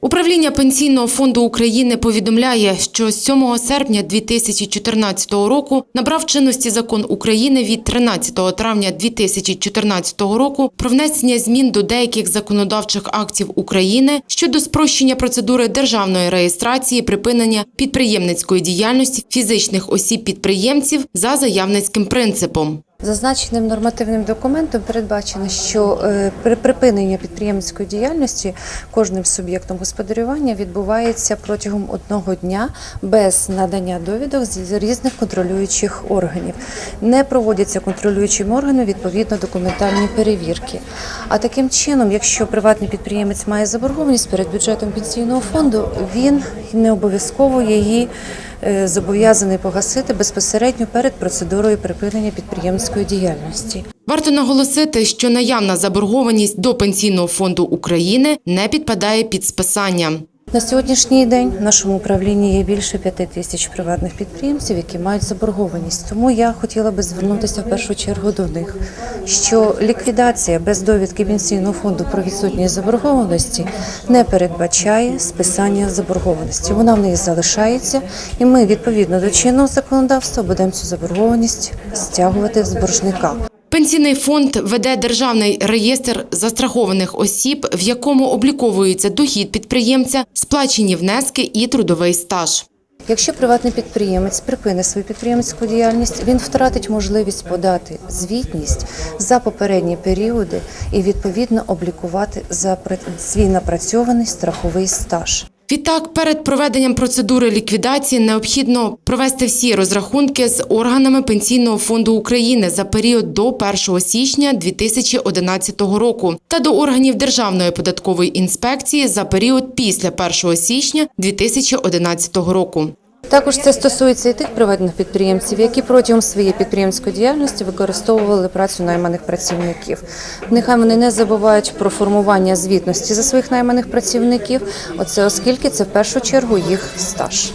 Управління Пенсійного фонду України повідомляє, що з 7 серпня 2014 року набрав чинності закон України від 13 травня 2014 року про внесення змін до деяких законодавчих актів України щодо спрощення процедури державної реєстрації припинення підприємницької діяльності фізичних осіб-підприємців за заявницьким принципом. Зазначеним нормативним документом передбачено, що е, при припинення підприємницької діяльності кожним суб'єктом господарювання відбувається протягом одного дня без надання довідок з різних контролюючих органів. Не проводяться контролюючим органом відповідно документальні перевірки. А таким чином, якщо приватний підприємець має заборгованість перед бюджетом пенсійного фонду, він не обов'язково її зобов'язаний погасити безпосередньо перед процедурою припинення підприємської діяльності. Варто наголосити, що наявна заборгованість до Пенсійного фонду України не підпадає під списання. На сьогоднішній день в нашому управлінні є більше п'яти тисяч приватних підприємців, які мають заборгованість. Тому я хотіла би звернутися в першу чергу до них, що ліквідація без довідки пенсійного фонду про відсутність заборгованості не передбачає списання заборгованості. Вона в них залишається, і ми відповідно до чинного законодавства будемо цю заборгованість стягувати з боржника. Пенсійний фонд веде державний реєстр застрахованих осіб, в якому обліковується дохід підприємця, сплачені внески і трудовий стаж. Якщо приватний підприємець припинить свою підприємницьку діяльність, він втратить можливість подати звітність за попередні періоди і відповідно облікувати за свій напрацьований страховий стаж. Відтак, перед проведенням процедури ліквідації необхідно провести всі розрахунки з органами Пенсійного фонду України за період до 1 січня 2011 року та до органів Державної податкової інспекції за період після 1 січня 2011 року. Також це стосується і тих приватних підприємців, які протягом своєї підприємської діяльності використовували працю найманих працівників. Нехай вони не забувають про формування звітності за своїх найманих працівників, оце оскільки це в першу чергу їх стаж.